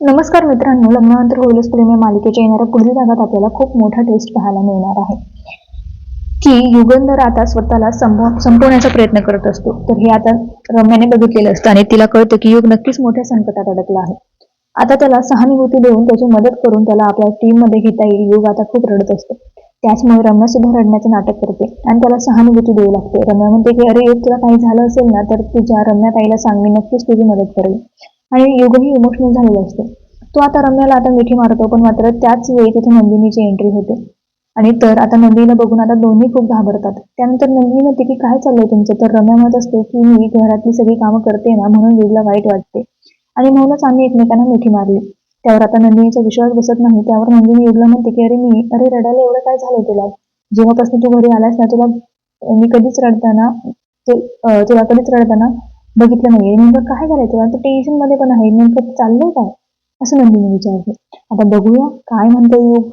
नमस्कार मित्रांनो लग्नानंतर होईलच प्रेम मालिकेच्या येणाऱ्या पुढील भागात आपल्याला खूप मोठा ट्विस्ट पाहायला मिळणार आहे. की युगंधर आता स्वतःला संपवण्याचा प्रयत्न करत असतो. तर हे आता रम्याने बघितलेलं असतं आणि तिला कळतं की युग नक्कीच मोठ्या संकटात अडकला आहे. आता त्याला सहानुभूती देऊन त्याची मदत करून त्याला आपल्या टीममध्ये घेता येईल. युग आता खूप रडत असतो. त्याचमुळे रम्या सुद्धा रडण्याचं नाटक करते आणि त्याला सहानुभूती देऊ लागते. रम्या म्हणते की अरे युग तुला काही झालं असेल ना तर तुझ्या रम्या ताईला सांग. मी नक्कीच तुझी मदत करेल. आणि युगही इमोशनल झालेला असतो. तो आता रम्याला आता मिठी मारतो पण मात्र त्याच वेळी तिथे नंदिनीची एंट्री होते. आणि तर आता नंदिनीला बघून आता दोन्ही खूप घाबरतात. त्यानंतर नंदिनी म्हणते की काय चाललंय तुमचं? तर रम्या म्हणत असते की मी घरातली सगळी कामं करते ना म्हणून युगला वाईट वाटते. आणि म्हणूनच आम्ही एकमेकांना मिठी मारली. त्यावर आता नंदिनीचा विश्वास बसत नाही. त्यावर नंदिनी युगला म्हणते की अरे मी अरे रडायला एवढं काय झालं तुला? जेव्हापासून तू घरी आलास ना तुला मी कधीच रडताना तुला कधीच रडताना बघितलं नाहीये. नेमकं काय करायचं? तुला टेन्शनमध्ये पण आहे. नेमकं चाललंय काय? असं नंदिनी विचारते आता बघूया काय म्हणतो योग